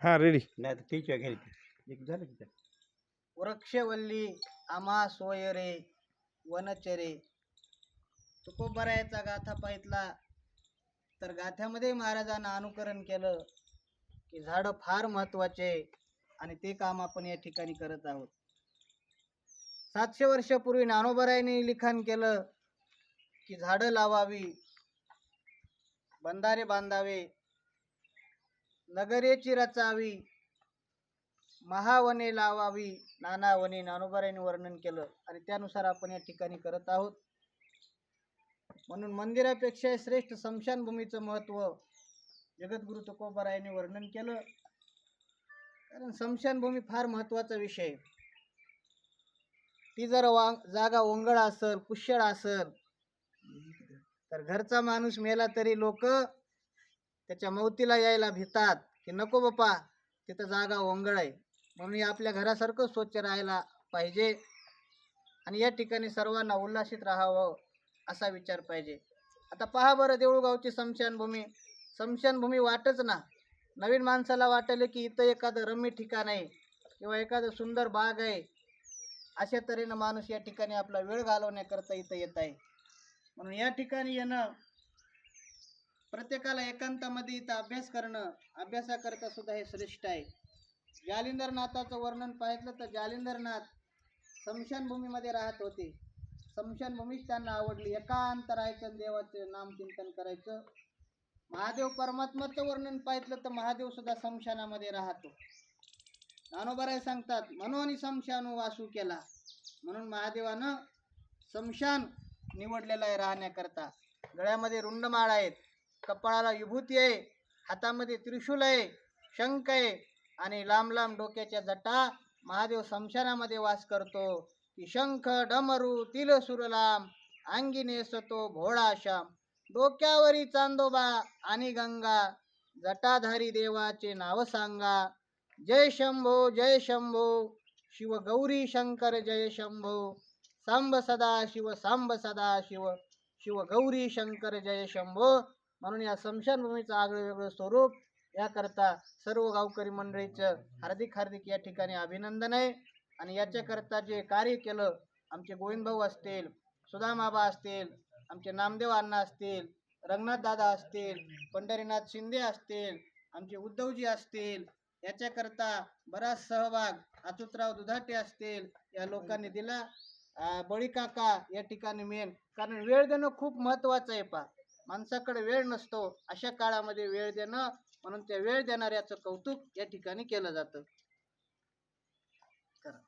हा रेडी नाही तर तिच्या घरी एक झालं की ते. वृक्षवल्ली आमा सोयरे वनचरे. तुकोबरायाचा गाथा पाहितला. तर गाथ्यामध्ये महाराजांना अनुकरण केलं की झाडं फार महत्त्वाचे आणि ते काम आपण या ठिकाणी करत आहोत. सातशे वर्षापूर्वी नानोबरायने लिखाण केलं की झाडं लावावी बंधारे बांधावे नगरेची रचावी महावने लावावी नाना वने ज्ञानोबारायांनी वर्णन केलं आणि त्यानुसार आपण या ठिकाणी करत आहोत म्हणून मंदिरापेक्षा श्रेष्ठ स्मशानभूमीचं महत्त्व जगद्गुरु तुकोबारायाने वर्णन केलं कारण स्मशानभूमी फार महत्त्वाचा विषय आहे. ती जर वा जागा ओंगळ असल पुष्यळ असल तर घरचा माणूस मेला तरी लोक त्याच्या मौतीला यायला भितात की नको बापा तिथं जागा ओंगळ आहे. म्हणून हे आपल्या घरासारखं स्वच्छ राहायला पाहिजे आणि या ठिकाणी सर्वांना उल्हासित राहावं असा विचार पाहिजे. आता पहा बरं देऊळगावची स्मशानभूमी स्मशानभूमी वाटच ना. नवीन माणसाला वाटले की इथं एखादं रम्य ठिकाण आहे किंवा एखादं सुंदर बाग आहे. अशा तऱ्हेनं माणूस या ठिकाणी आपला वेळ घालवण्याकरता इथं येत आहे. म्हणून या ठिकाणी येणं प्रत्येकाला एकांतामध्ये इथं अभ्यास करणं अभ्यासाकरता सुद्धा हे श्रेष्ठ आहे. जालिंदरनाथाचं वर्णन पाहिलं तर जालिंदरनाथ स्मशानभूमीमध्ये राहत होते. स्मशानभूमीच त्यांना आवडली. एकांत राहायचं आणि देवाचं नामचिंतन करायचं. महादेव परमात्माचं वर्णन पाहितलं तर महादेव सुद्धा स्मशानामध्ये राहतो. नानोबराय सांगतात मनोनी स्मशानू वासू केला. म्हणून महादेवानं स्मशान निवडलेलं आहे राहण्याकरता. गळ्यामध्ये रुंडमाळ आहेत. कपाळाला विभूती आहे हातामध्ये त्रिशूल आहे शंख आहे आणि लांब लांब डोक्याच्या जटा महादेव स्मशानामध्ये वास करतो. की शंख डमरू तिल सुरलाम अंगी नेसतो भोळा श्याम. डोक्यावरी चांदोबा आणि गंगा जटाधारी देवाचे नाव सांगा. जय शंभो जय शंभो शिव गौरी शंकर जय शंभो. सांब सदा शिव सांब सदा शिव शिव गौरी शंकर जय शंभो. म्हणून या स्मशानभूमीचं आगळं वेगळं स्वरूप याकरता सर्व गावकरी मंडळीचं हार्दिक हार्दिक या ठिकाणी अभिनंदन आहे. आणि याच्याकरता जे कार्य केलं आमचे गोविंदभाऊ असतील सुदामाबा असतील आमचे नामदेव अण्णा असतील रंगनाथ दादा असतील पंढरीनाथ शिंदे असतील आमचे उद्धवजी असतील याच्याकरता बराच सहभाग अचूतराव दुधाटे असतील या लोकांनी दिला. बळी काका या ठिकाणी मेन. कारण वेळ देणं खूप महत्वाचं आहे पा माणसाकडे वेळ नसतो अशा काळामध्ये वेळ देणं म्हणून त्या वेळ देणाऱ्याचं कौतुक या ठिकाणी केलं जातं. करा.